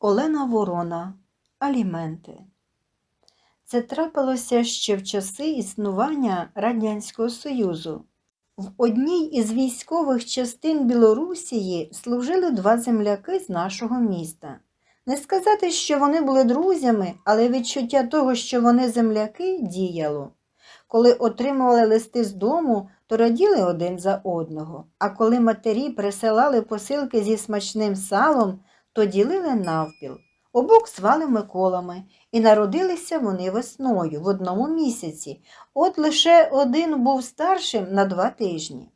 Олена Ворона. Аліменти. Це трапилося ще в часи існування Радянського Союзу. В одній із військових частин Білорусії служили два земляки з нашого міста. Не сказати, що вони були друзями, але відчуття того, що вони земляки, діяло. Коли отримували листи з дому, то раділи один за одного, а коли матері присилали посилки зі смачним салом, то ділили навпіл. Обох звали Миколами, і народилися вони весною в одному місяці. От лише один був старшим на два тижні.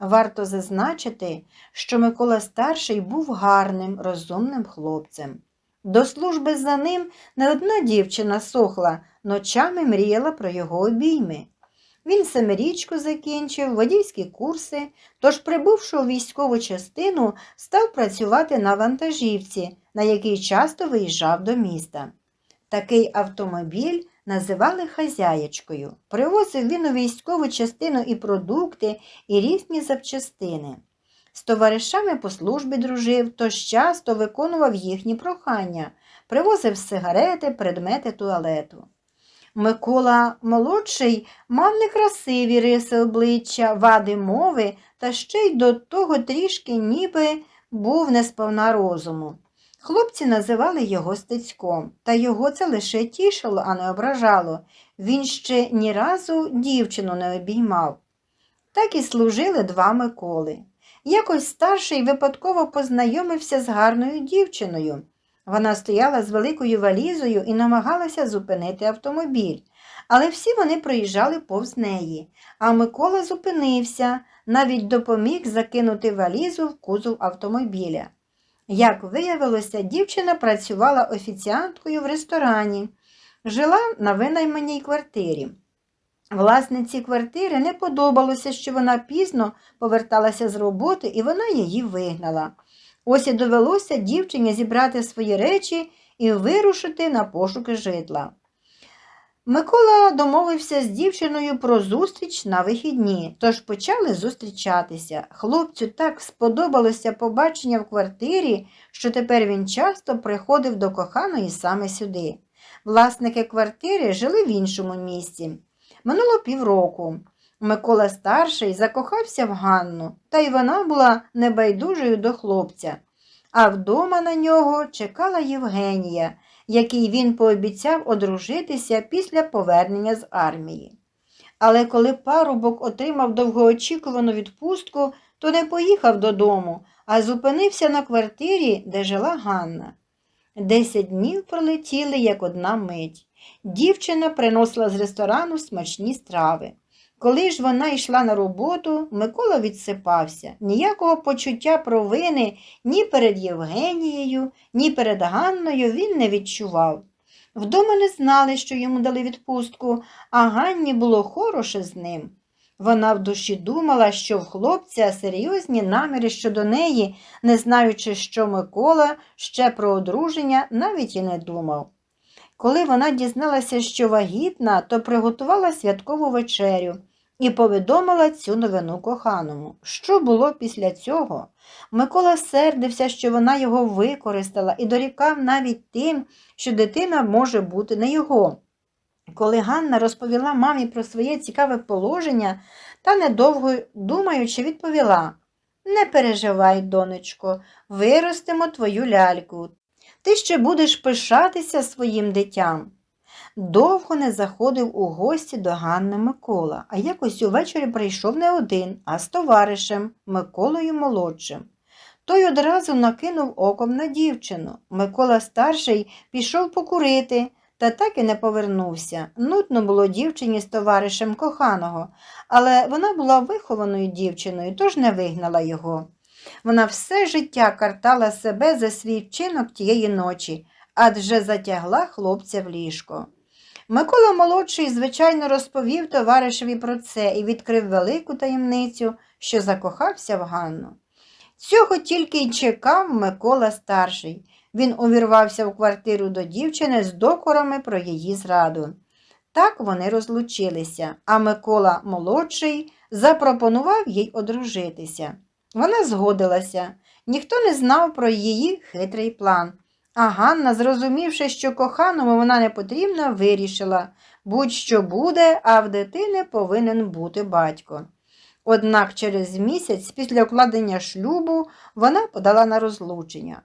Варто зазначити, що Микола старший був гарним, розумним хлопцем. До служби за ним не одна дівчина сохла, ночами мріяла про його обійми. Він семирічку закінчив, водійські курси, тож, прибувши у військову частину, став працювати на вантажівці, на який часто виїжджав до міста. Такий автомобіль називали хазяєчкою. Привозив він у військову частину і продукти, і різні запчастини. З товаришами по службі дружив, тож часто виконував їхні прохання, привозив сигарети, предмети туалету. Микола молодший мав некрасиві риси обличчя, вади мови та ще й до того трішки ніби був несповна розуму. Хлопці називали його стецьком, та його це лише тішило, а не ображало. Він ще ні разу дівчину не обіймав. Так і служили два Миколи. Якось старший випадково познайомився з гарною дівчиною. Вона стояла з великою валізою і намагалася зупинити автомобіль, але всі вони проїжджали повз неї, а Микола зупинився, навіть допоміг закинути валізу в кузов автомобіля. Як виявилося, дівчина працювала офіціанткою в ресторані, жила на винайманій квартирі. Власниці квартири не подобалося, що вона пізно поверталася з роботи, і вона її вигнала. Ось і довелося дівчині зібрати свої речі і вирушити на пошуки житла. Микола домовився з дівчиною про зустріч на вихідні, тож почали зустрічатися. Хлопцю так сподобалося побачення в квартирі, що тепер він часто приходив до коханої саме сюди. Власники квартири жили в іншому місці. Минуло півроку. Микола старший закохався в Ганну, та й вона була небайдужою до хлопця. А вдома на нього чекала Євгенія, якій він пообіцяв одружитися після повернення з армії. Але коли парубок отримав довгоочікувану відпустку, то не поїхав додому, а зупинився на квартирі, де жила Ганна. Десять днів пролетіли, як одна мить. Дівчина приносила з ресторану смачні страви. Коли ж вона йшла на роботу, Микола відсипався. Ніякого почуття провини ні перед Євгенією, ні перед Ганною він не відчував. Вдома не знали, що йому дали відпустку, а Ганні було хороше з ним. Вона в душі думала, що в хлопця серйозні наміри щодо неї, не знаючи, що Микола ще про одруження навіть і не думав. Коли вона дізналася, що вагітна, то приготувала святкову вечерю і повідомила цю новину коханому. Що було після цього? Микола сердився, що вона його використала, і дорікав навіть тим, що дитина може бути не його. Коли Ганна розповіла мамі про своє цікаве положення, та, недовго думаючи, відповіла Не переживай, донечко, виростимо твою ляльку. Ти ще будеш пишатися своїм дитям. Довго не заходив у гості до Ганни Микола, а якось увечері прийшов не один, а з товаришем Миколою молодшим. Той одразу накинув оком на дівчину. Микола старший пішов покурити, та так і не повернувся. Нудно було дівчині з товаришем коханого, але вона була вихованою дівчиною, тож не вигнала його. Вона все життя картала себе за свій вчинок тієї ночі, адже затягла хлопця в ліжко. Микола молодший, звичайно, розповів товаришеві про це і відкрив велику таємницю, що закохався в Ганну. Цього тільки й чекав Микола старший. Він увірвався в квартиру до дівчини з докорами про її зраду. Так вони розлучилися, а Микола молодший запропонував їй одружитися. Вона згодилася, ніхто не знав про її хитрий план, А Ганна, зрозумівши, що коханому вона не потрібна, вирішила будь-що буде, а в дитини повинен бути батько. Однак через місяць після укладення шлюбу вона подала на розлучення.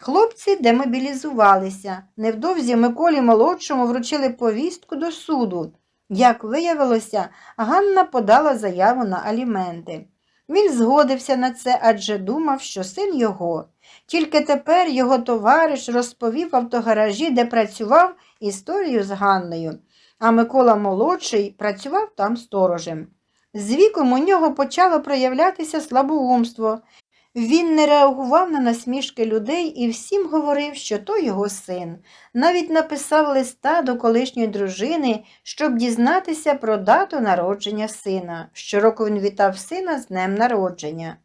Хлопці демобілізувалися. Невдовзі Миколі молодшому вручили повістку до суду. Як виявилося, Ганна подала заяву на аліменти. Він згодився на це, адже думав, що син його. Тільки тепер його товариш розповів в автогаражі, де працював історію з Ганною, а Микола молодший працював там сторожем. З віком у нього почало проявлятися слабоумство. Він не реагував на насмішки людей і всім говорив, що то його син. Навіть написав листа до колишньої дружини, щоб дізнатися про дату народження сина. Щороку він вітав сина з днем народження.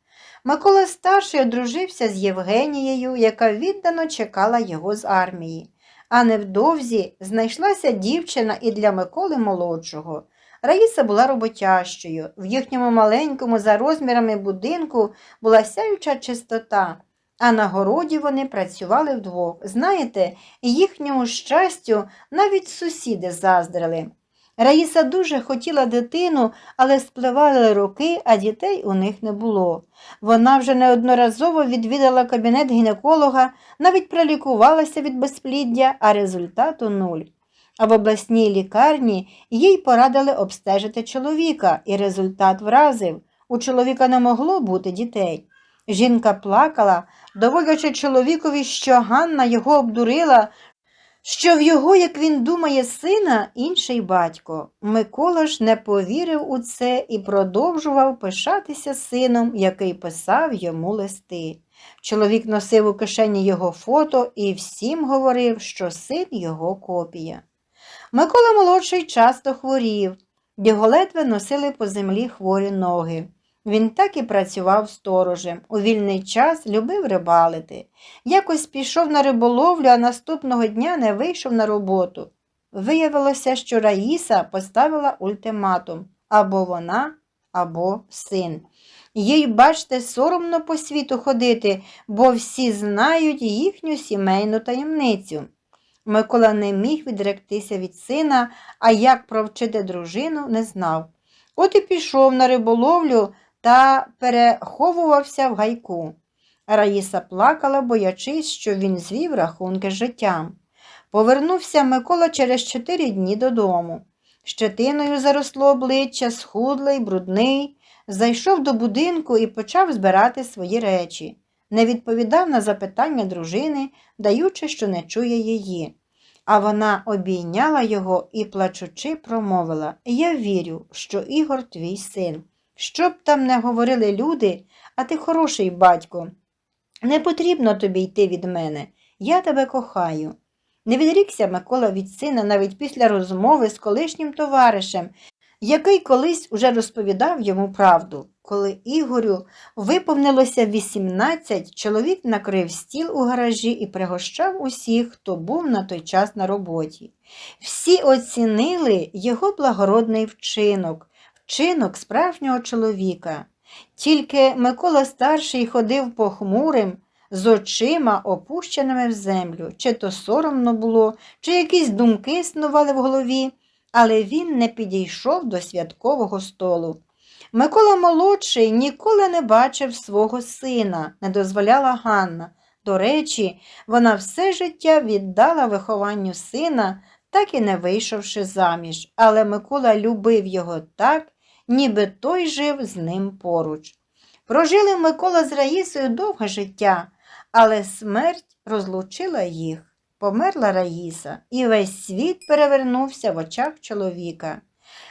Микола старший одружився з Євгенією, яка віддано чекала його з армії. А невдовзі знайшлася дівчина і для Миколи молодшого. Раїса була роботящою. В їхньому маленькому за розмірами будинку була сяюча чистота, а на городі вони працювали вдвох. Знаєте, їхньому щастю навіть сусіди заздрили. Раїса дуже хотіла дитину, але спливали роки, а дітей у них не було. Вона вже неодноразово відвідала кабінет гінеколога, навіть пролікувалася від безпліддя, а результату нуль. А в обласній лікарні їй порадили обстежити чоловіка, і результат вразив. У чоловіка не могло бути дітей. Жінка плакала, доводячи чоловікові, що Ганна його обдурила, що в його, як він думає, сина інший батько. Микола ж не повірив у це і продовжував пишатися сином, який писав йому листи. Чоловік носив у кишені його фото і всім говорив, що син його копія. Микола молодший часто хворів, його ледве носили по землі хворі ноги. Він так і працював сторожем. У вільний час любив рибалити. Якось пішов на риболовлю, а наступного дня не вийшов на роботу. Виявилося, що Раїса поставила ультиматум або вона, або син. Їй, бачте, соромно по світу ходити, бо всі знають їхню сімейну таємницю. Микола не міг відректися від сина, а як провчити дружину, не знав. От і пішов на риболовлю та переховувався в гайку. Раїса плакала, боячись, що він звів рахунки життям. Повернувся Микола через чотири дні додому. Щетиною заросло обличчя, схудлий, брудний, зайшов до будинку і почав збирати свої речі. Не відповідав на запитання дружини, даючи, що не чує її. А вона обійняла його і, плачучи, промовила Я вірю, що Ігор твій син. Що б там не говорили люди, а ти хороший батько. Не потрібно тобі йти від мене. Я тебе кохаю. Не відрікся Микола від сина навіть після розмови з колишнім товаришем, який колись уже розповідав йому правду. Коли Ігорю виповнилося 18, чоловік накрив стіл у гаражі і пригощав усіх, хто був на той час на роботі. Всі оцінили його благородний вчинок, вчинок справжнього чоловіка. Тільки Микола старший ходив похмурим, з очима, опущеними в землю, чи то соромно було, чи якісь думки снували в голові, але він не підійшов до святкового столу. Микола молодший ніколи не бачив свого сина, не дозволяла Ганна. До речі, вона все життя віддала вихованню сина, так і не вийшовши заміж, але Микола любив його так, ніби той жив з ним поруч. Прожили Микола з Раїсою довге життя, але смерть розлучила їх. Померла Раїса, і весь світ перевернувся в очах чоловіка.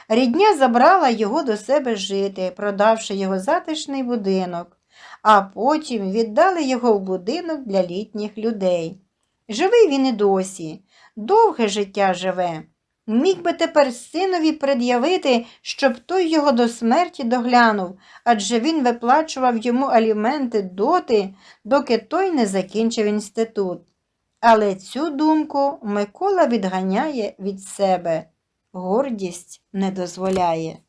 Рідня забрала його до себе жити, продавши його затишний будинок, а потім віддали його в будинок для літніх людей. Живий він і досі, довге життя живе. Міг би тепер синові пред'явити, щоб той його до смерті доглянув, адже він виплачував йому аліменти доти, доки той не закінчив інститут. Але цю думку Микола відганяє від себе гордість не дозволяє.